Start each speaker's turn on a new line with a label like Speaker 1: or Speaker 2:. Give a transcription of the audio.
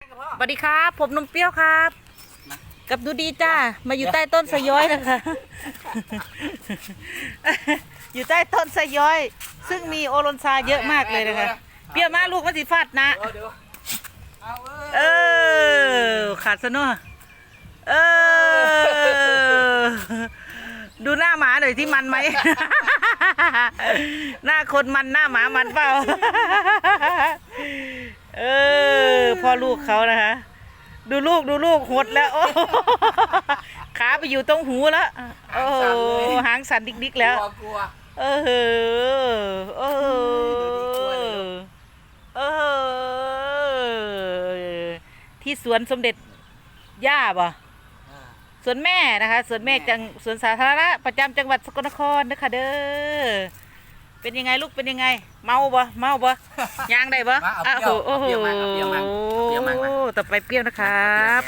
Speaker 1: สวัสดีครับ ผมนมเปรี้ยวครับ กับดูดีจ้า มาอยู่ใต้ต้นสะย้อยนะคะ อยู่ใต้ต้นสะย้อย ซึ่งมีโอรนซาเยอะมากเลยนะคะ เปรี้ยวมากลูกมาสิฟาดนะ
Speaker 2: เดี๋ยวเดี๋ยวเอาเอ
Speaker 1: เอ
Speaker 2: อ
Speaker 1: อ ขาดซะเนอะเออ ดูหน้าหมาหน่อยที่มันไหม หน้าคนมันหน้าหมามันเปล่าเอ อพ่อลูกเขานะคะ ดูลูกดูลูกหดแล้วโอ้ขาไปอยู่ตรงหูแล้วโอ้โหหางสั่นดิกๆ
Speaker 2: กลั
Speaker 1: แล้ว
Speaker 2: วกลัว
Speaker 1: เออเออเออเออที่สวนสมเด็จย่าบ่
Speaker 2: อ่า
Speaker 1: สวนแม่นะคะสวนแม่จังสวนสาธารณะประจำจังหวัดสกลนครนะคะเด้อ เป็นยังไงลูกเป็นยังไง เมาบ่เมาบ่ยางได้บ่
Speaker 2: มาเอาเปรี้ยว
Speaker 1: โอ้โห
Speaker 2: เอาเปรี้ยวมาเอาเปรี้ยวมาเอาเปรี้ยวมา
Speaker 1: ต่อไปเปรี้ยวนะครับ